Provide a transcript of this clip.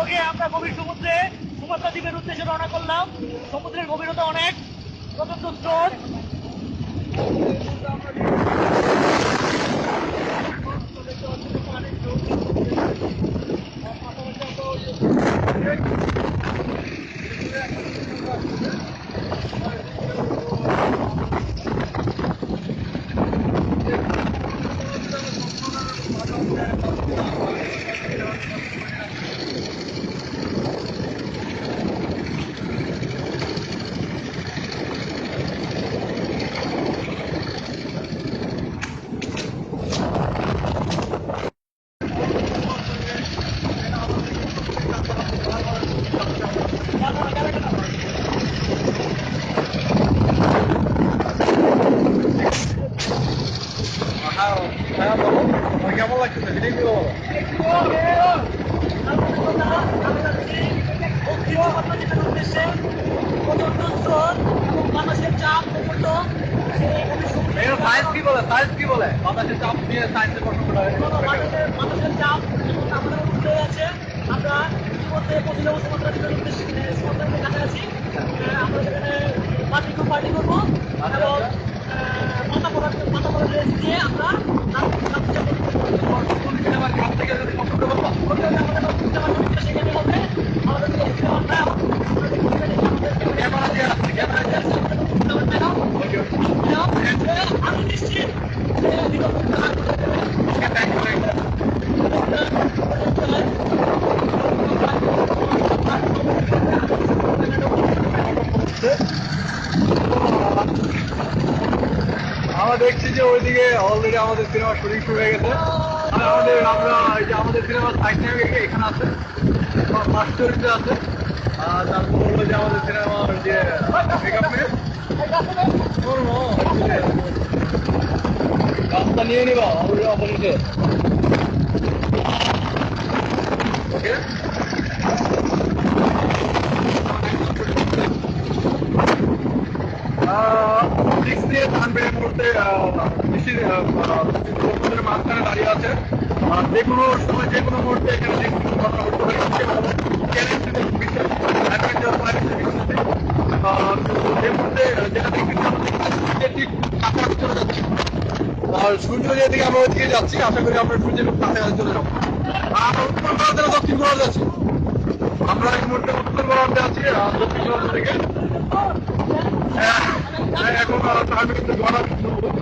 ওকে আমরা গভীর সমুদ্রে সুমাত্রা দ্বীপের উদ্দেশ্যে রওনা করলাম। সমুদ্রের গভীরতা অনেক। প্রচণ্ড স্রোত হ্যাঁ হ্যাঁ বলো তোমার কেমন লাগতেছে সেটাই বলো মানুষের চাপ সায়েন্স কি বলে সায়েন্স কি বলে বাতাসের চাপ নিয়ে সায়েন্সের প্রশ্ন মানুষের চাপ এবং আমাদের আছে আমরা ইতিমধ্যে পঁচিশ উদ্দেশ্যে সুমাত্রার কাছাকাছি আমরা সেখানে পার্টি টু পার্টি করব। Iya. দেখছি যে ওইদিকে অলরেডি আমাদের সিনেমা শুটিং শুরু হয়ে গেছে। আর আমাদের, আমরা এই যে আমাদের সিনেমা সাইড টাইম এখানে আছে ফার্স্ট চরিত্রে আছে। আর তারপর হলো যে আমাদের সিনেমার যে মেকআপ মেয়ে রাস্তা নিয়ে নিবা অলরেডি অপোজিটে বৃষ্টির মাঝখানে দাঁড়িয়ে আছে। যে কোনো সময়, যে কোনো মুহূর্তে এখানে যে কোনো ঘটনা ঘটতে পারে যাচ্ছে। আর সূর্য যেদিকে আমরা ওইদিকে যাচ্ছি, আশা করি আমরা সূর্যের কাছাকাছি চলে যাব। আর দক্ষিণ ভারতে আছি। আমরা এই মুহূর্তে উত্তর ভারতে আছি দক্ষিণ ভারত থেকে। হ্যাঁ, হ্যাঁ, এখন টাইম